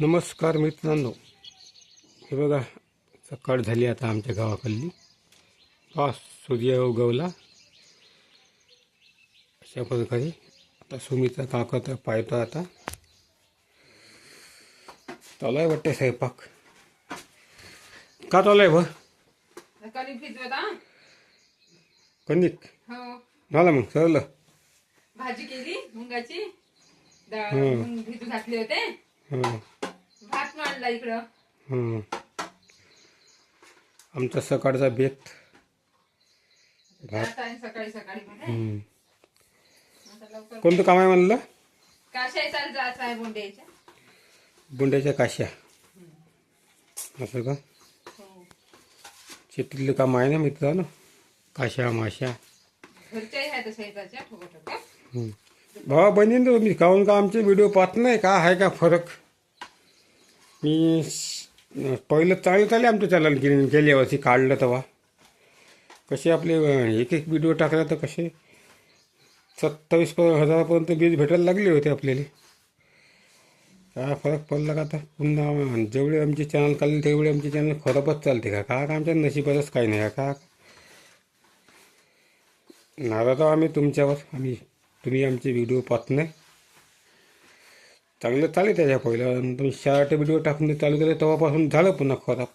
नमस्कार मित्रांनो. हे बघा सकाळ झाली आता आमच्या गावाकडली. हा सूर्य उगवला. अशा प्रकारे आता सुमीचा काका पाहतो आता. चालू आहे वाटते स्वयंपाक. का चालू आहे भिजवत कणिक. हो. झालं मग सरलं. भाजी केली मुंगाची. डाळ भिजू घातले होते. हं, इकडं. आमचा सकाळचा बेत. भात. आता आहे सकाळी सकाळी म्हणे. आता लवकर कोणतं काम आहे म्हणलं? काशाही चाल जायचं आहे बोंड्याच्या. बुंड्याच्या काश्या. असं का? हो. शेतीतलं काम आहे ना मित्रांनो काश्या माश्या. घरच्याही ठोका ठोका. भावा बहिणी तुम्ही काहून का आमचे व्हिडिओ पाहत नाही? का आहे का फरक? मी पहिलं चांगलं चालले आमच्या चॅनल गेले गेल्या वर्षी काढलं तेव्हा. कसे आपले एक एक व्हिडिओ टाकला तर कसे सत्तावीस प हजारापर्यंत बीज भेटायला लागले होते आपल्याला. काय फरक पडला का आता? पुन्हा जेवढे आमचे चॅनल काढले तेवढे आमचे चॅनल खराबच चालते का? का आमच्या नशिबातच काही नाही का? नाराज आहो आम्ही तुमच्यावर आम्ही तुम्ही आमचे व्हिडिओ पाहत नाही. चांगलं चालेल त्याच्या पहिलं नंतर शाळेचे व्हिडिओ टाकून चालू केले तेव्हापासून झालं पुन्हा खराब.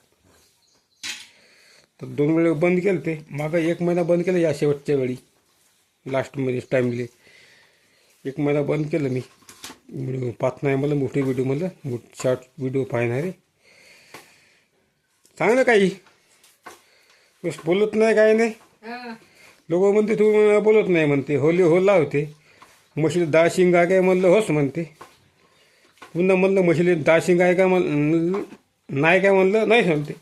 तर दोन वेळे बंद केलं ते. मागं एक महिना बंद केलं या शेवटच्या वेळी. लास्टमध्ये टाईमले एक महिना बंद केलं मी. व्हिडिओ पाहत नाही मला मोठे व्हिडिओ मला मोठ शॉर्ट व्हिडिओ पाहणारे. चांगलं काही. बस बोलत नाही काही नाही. लोक म्हणते तू बोलत नाही म्हणते. होली होला होते. म्हशीला दहा शिंगा काय म्हणलं होस म्हणते. पुन्हा म्हणलं म्हशीला दहा शिंग आहे का? म्हण नाही काय? म्हणलं नाही म्हणते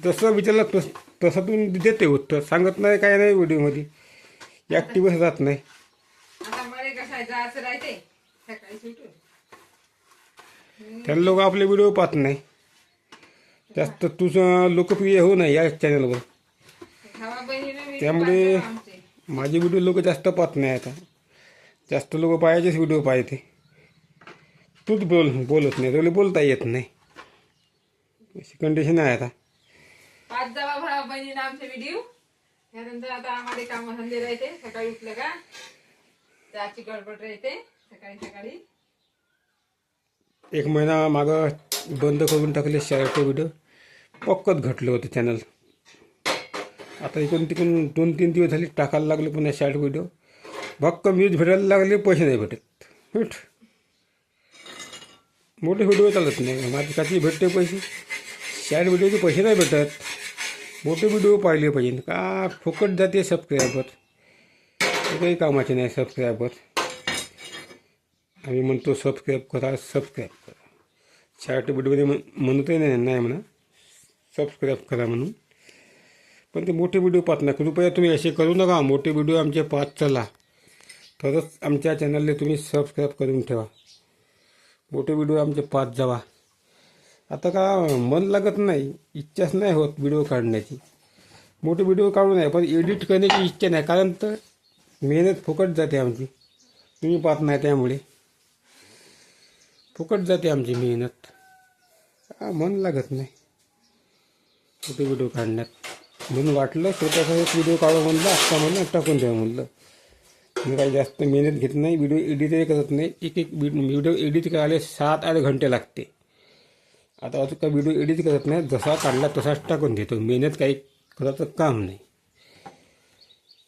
जसं विचारलं तस तसं तुम्ही देते उत्तर. सांगत नाही काय नाही व्हिडिओमध्ये. ॲक्टिव्हच राहत नाही. त्याला लोक आपले व्हिडिओ पाहत नाही. जास्त तुझं लोकप्रिय होऊ नये या चॅनलवर त्यामुळे-. माझे व्हिडिओ लोक जास्त पाहत नाही आता. जास्त लोक पाहायचेच व्हिडिओ पाहते तूच बोल बोलत नाही. तुला बोलता येत नाही. अशी कंडिशन आहे आता. पाच जावा भावा बहिणीनं आमचे व्हिडिओ त्यानंतर आता आम्हाला काम धंदे राहते. सकाळी उठलं का? त्याची गडबड राहते. सकाळी सकाळी. एक महिना मागं बंद करून टाकले शाळेचे व्हिडिओ पक्कत घटलं होतं चॅनल आता इकडून तिकडून दोन तीन दिवस झाले टाकायला लागले पुन्हा शाळेत व्हिडिओ भक्क व्ह्यूज भेटायला लागले पैसे नाही भेटत. भेट मोठे व्हिडिओ चालत नाही माझे काची भेटते पैसे. शॅड व्हिडिओचे पैसे नाही भेटत. मोठे व्हिडिओ पाहिले पाहिजे. का फुकट जाते सबस्क्रायबर ते काही कामाचे नाही सबस्क्रायबर आम्ही म्हणतो सबस्क्राईब करा सबस्क्राईब करा. शाळेच्या व्हिडिओमध्ये म्हण म्हणतही नाही नाही म्हणा. सबस्क्राईब करा म्हणून. पण ते मोठे व्हिडिओ पाहत नाही. कृपया तुम्ही असे करू नका. मोठे व्हिडिओ आमचे पाहत चला. तरच आमच्या चॅनलला तुम्ही सबस्क्राईब करून ठेवा. मोठे व्हिडिओ आमचे पाच जावा. आता का मन लागत नाही इच्छाच नाही होत व्हिडिओ काढण्याची. मोठे व्हिडिओ काढू नये पण एडिट करण्याची इच्छा नाही कारण तर मेहनत फुकट जाते आमची. तुम्ही पाहत नाही त्यामुळे. फुकट जाते आमची मेहनत. मन लागत नाही. छोटे व्हिडिओ काढण्यात. म्हणून वाटलं छोटासा एक व्हिडिओ काढू म्हणलं आत्ता म्हणलं टाकून द्या म्हणलं. मी काही जास्त मेहनत घेत नाही व्हिडिओ एडिटही करत नाही. एक एक व्हिडिओ एडिट करायला सात आठ घंटे लागते. आता अजून काही व्हिडिओ एडिट करत नाही जसा काढला तसाच टाकून देतो. मेहनत काही करायचं काम नाही.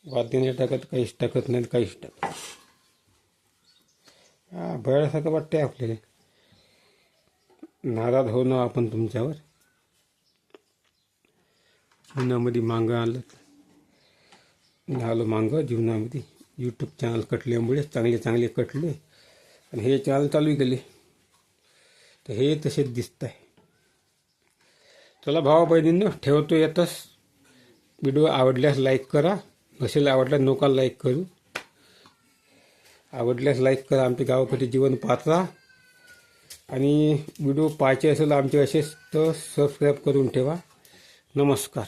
वाद्य नाही टाकत काहीच टाकत नाही काहीच टाकत हा भयासारखं वाटते आपल्याला. नाराज हो ना आपण तुमच्यावर. जीवनामध्ये मागं आलं झालं मागं जीवनामध्ये. यूट्यूब चॅनल कटल्यामुळे चांगले चांगले कटले. आणि हे चॅनल चालू केले तर हे तसेच दिसत आहे चला भावा बहिणींनो ठेवतो येतच व्हिडिओ आवडल्यास लाईक करा. नसेल आवडल्यास नोका लाईक करू. आवडल्यास लाईक करा. आमच्या गावाकडे जीवन पाहत राहा आणि व्हिडिओ पाहायचे असेल आमचे असेच तर सबस्क्राईब करून ठेवा. नमस्कार.